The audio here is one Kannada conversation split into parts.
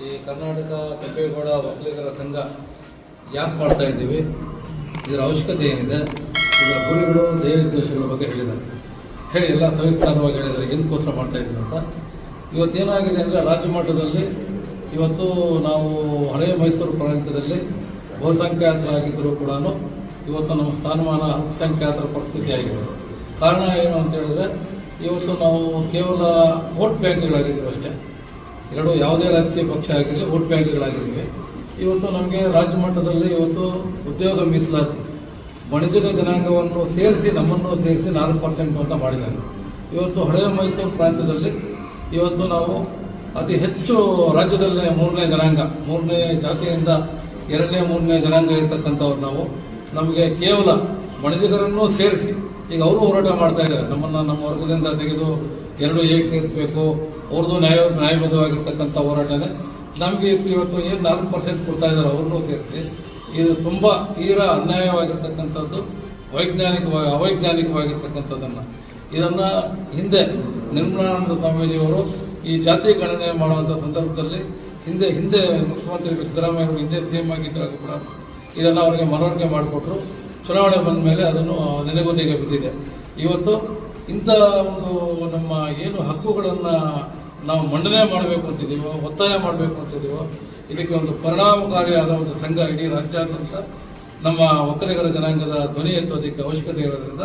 ಕರ್ನಾಟಕ ಕೆಂಪೇಗೌಡ ಒಕ್ಕಲಿಗರ ಸಂಘ ಯಾಕೆ ಮಾಡ್ತಾ ಇದ್ದೀವಿ? ಇದರ ಅವಶ್ಯಕತೆ ಏನಿದೆ? ಇದರ ಗುರಿಗಳು ದೇಶಗಳ ಬಗ್ಗೆ ಹೇಳಿದ್ದಾರೆ. ಹೇಳಿ, ಎಲ್ಲ ಸವಿಸ್ತಾರವಾಗಿ ಹೇಳಿದ್ದಾರೆ. ಏನಕ್ಕೋಸ್ಕರ ಮಾಡ್ತಾ ಇದ್ದೀವಿ ಅಂತ? ಇವತ್ತೇನಾಗಿದೆ ಅಂದರೆ, ರಾಜ್ಯ ಮಟ್ಟದಲ್ಲಿ ಇವತ್ತು ನಾವು ಹಳೆಯ ಮೈಸೂರು ಪ್ರಾಂತ್ಯದಲ್ಲಿ ಬಹುಸಂಖ್ಯಾತರಾಗಿದ್ದರೂ ಕೂಡ ಇವತ್ತು ನಮ್ಮ ಸ್ಥಾನಮಾನ ಅಲ್ಪಸಂಖ್ಯಾತರ ಪರಿಸ್ಥಿತಿ ಆಗಿದೆ. ಕಾರಣ ಏನು ಅಂತ ಹೇಳಿದ್ರೆ, ಇವತ್ತು ನಾವು ಕೇವಲ ವೋಟ್ ಬ್ಯಾಂಕ್ಗಳಾಗಿದ್ದೀವಿ ಅಷ್ಟೇ. ಎರಡು ಯಾವುದೇ ರಾಜಕೀಯ ಪಕ್ಷ ಆಗಿರಲಿ ವೋಟ್ ಬ್ಯಾಂಕ್ಗಳಾಗಿರಲಿ ಇವತ್ತು ನಮಗೆ ರಾಜ್ಯ ಮಟ್ಟದಲ್ಲಿ ಇವತ್ತು ಉದ್ಯೋಗ ಮೀಸಲಾತಿ, ವಾಣಿಜ್ಯದ ಜನಾಂಗವನ್ನು ಸೇರಿಸಿ ನಮ್ಮನ್ನು ಸೇರಿಸಿ ನಾಲ್ಕು ಪರ್ಸೆಂಟ್ ಅಂತ ಮಾಡಿದ್ದಾರೆ. ಇವತ್ತು ಹಳೆಯ ಮೈಸೂರು ಪ್ರಾಂತ್ಯದಲ್ಲಿ ಇವತ್ತು ನಾವು ಅತಿ ಹೆಚ್ಚು ರಾಜ್ಯದಲ್ಲೇ ಮೂರನೇ ಜನಾಂಗ, ಮೂರನೇ ಜಾತಿಯಿಂದ ಎರಡನೇ, ಮೂರನೇ ಜನಾಂಗ ಇರತಕ್ಕಂಥವ್ರು ನಾವು. ನಮಗೆ ಕೇವಲ ವಣಿಜಗರನ್ನು ಸೇರಿಸಿ, ಈಗ ಅವರು ಹೋರಾಟ ಮಾಡ್ತಾ ಇದ್ದಾರೆ. ನಮ್ಮನ್ನು ನಮ್ಮ ವರ್ಗದಿಂದ ತೆಗೆದು ಎರಡು ಹೇಗೆ ಸೇರಿಸಬೇಕು ಅವ್ರದ್ದು ನ್ಯಾಯ, ನ್ಯಾಯಬದ್ಧವಾಗಿರ್ತಕ್ಕಂಥ ಹೋರಾಟನೇ. ನಮಗೆ ಇವತ್ತು ಏನು ನಾಲ್ಕು ಪರ್ಸೆಂಟ್ ಕೊಡ್ತಾ ಇದ್ದಾರೆ ಅವ್ರನ್ನೂ ಸೇರಿಸಿ, ಇದು ತುಂಬ ತೀರಾ ಅನ್ಯಾಯವಾಗಿರ್ತಕ್ಕಂಥದ್ದು, ವೈಜ್ಞಾನಿಕವಾಗಿ, ಅವೈಜ್ಞಾನಿಕವಾಗಿರ್ತಕ್ಕಂಥದ್ದನ್ನು. ಇದನ್ನು ಹಿಂದೆ ನಿರ್ಮಲಾನಂದ ಸ್ವಾಮೀಜಿಯವರು ಈ ಜಾತಿ ಗಣನೆ ಮಾಡುವಂಥ ಸಂದರ್ಭದಲ್ಲಿ ಹಿಂದೆ ಹಿಂದೆ ಮುಖ್ಯಮಂತ್ರಿ ಸಿದ್ದರಾಮಯ್ಯ ಹಿಂದೆ ಸಿ ಎಂ ಆಗಿದ್ದಾಗ ಕೂಡ ಇದನ್ನು ಅವರಿಗೆ ಮನವರಿಕೆ ಮಾಡಿಕೊಟ್ರು. ಚುನಾವಣೆ ಬಂದ ಮೇಲೆ ಅದನ್ನು ನೆನೆಗುದಿಗೆ ಬಿದ್ದಿದೆ. ಇವತ್ತು ಇಂಥ ಒಂದು ನಮ್ಮ ಏನು ಹಕ್ಕುಗಳನ್ನು ನಾವು ಮಂಡನೆ ಮಾಡಬೇಕು ಅಂತಿದ್ದೀವೋ, ಒತ್ತಾಯ ಮಾಡಬೇಕು ಅಂತಿದ್ದೀವೋ, ಇದಕ್ಕೆ ಒಂದು ಪರಿಣಾಮಕಾರಿಯಾದ ಒಂದು ಸಂಘ ಇಡೀ ರಾಜ್ಯಾದ್ಯಂತ ನಮ್ಮ ಒಕ್ಕಲಿಗರ ಜನಾಂಗದ ಧ್ವನಿ ಎತ್ತೋದಕ್ಕೆ ಅವಶ್ಯಕತೆ ಇರೋದ್ರಿಂದ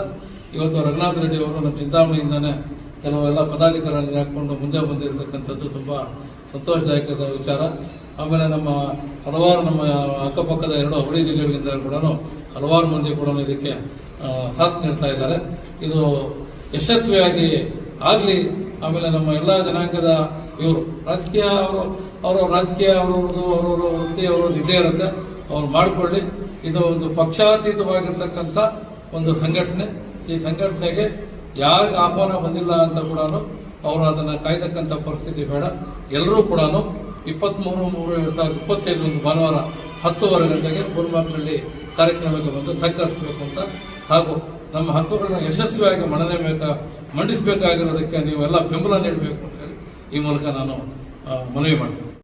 ಇವತ್ತು ರಘುನಾಥ್ ರೆಡ್ಡಿ ಅವರು ನಮ್ಮ ಚಿಂತಾಮಣಿಯಿಂದನೇ ಕೆಲವೆಲ್ಲ ಪದಾಧಿಕಾರಿಗಳನ್ನು ಹಾಕ್ಕೊಂಡು ಮುಂದೆ ಬಂದಿರತಕ್ಕಂಥದ್ದು ತುಂಬ ಸಂತೋಷದಾಯಕದ ವಿಚಾರ. ಆಮೇಲೆ ನಮ್ಮ ಹಲವಾರು ನಮ್ಮ ಅಕ್ಕಪಕ್ಕದ ಎರಡು ಅವಳಿ ಜಿಲ್ಲೆಗಳಿಂದ ಕೂಡ ಹಲವಾರು ಮಂದಿ ಕೂಡ ಇದಕ್ಕೆ ಸಾಥ್ ನೀಡ್ತಾ ಇದ್ದಾರೆ. ಇದು ಯಶಸ್ವಿಯಾಗಿ ಆಗಲಿ ಆಮೇಲೆ ನಮ್ಮ ಎಲ್ಲ ಜನಾಂಗದ ಇವರು ರಾಜಕೀಯ ಅವರು, ಅವರ ರಾಜಕೀಯ, ಅವರವ್ರದ್ದು, ಅವರವರ ವೃತ್ತಿ, ಅವರವ್ರದ್ದು ಇದೇ ಇರುತ್ತೆ. ಅವ್ರು ಮಾಡಿಕೊಳ್ಳಿ. ಇದು ಒಂದು ಪಕ್ಷಾತೀತವಾಗಿರ್ತಕ್ಕಂಥ ಒಂದು ಸಂಘಟನೆ. ಈ ಸಂಘಟನೆಗೆ ಯಾರಿಗೆ ಆಹ್ವಾನ ಬಂದಿಲ್ಲ ಅಂತ ಕೂಡ ಅವರು ಅದನ್ನು ಕಾಯ್ತಕ್ಕಂಥ ಪರಿಸ್ಥಿತಿ ಬೇಡ. ಎಲ್ಲರೂ ಕೂಡ ಇಪ್ಪತ್ತ್ಮೂರು ಮೂರು, ಎರಡು ಸಾವಿರದ ಇಪ್ಪತ್ತೈದು ಒಂದು ಭಾನುವಾರ ಹತ್ತುವರೆ ಗಂಟೆಗೆ ಗುಲ್ಮಾರ್ಗ್ನಲ್ಲಿ ಕಾರ್ಯಕ್ರಮಕ್ಕೆ ಬಂದು ಸಹಕರಿಸಬೇಕು ಅಂತ ಹಾಗೂ ನಮ್ಮ ಹಕ್ಕುಗಳನ್ನು ಯಶಸ್ವಿಯಾಗಿ ಮನನೆ ಬೇಕಾ ಮಂಡಿಸಬೇಕಾಗಿರೋದಕ್ಕೆ ನೀವೆಲ್ಲ ಬೆಂಬಲ ನೀಡಬೇಕು ಅಂತೇಳಿ ಈ ಮೂಲಕ ನಾನು ಮನವಿ ಮಾಡ್ತೀನಿ.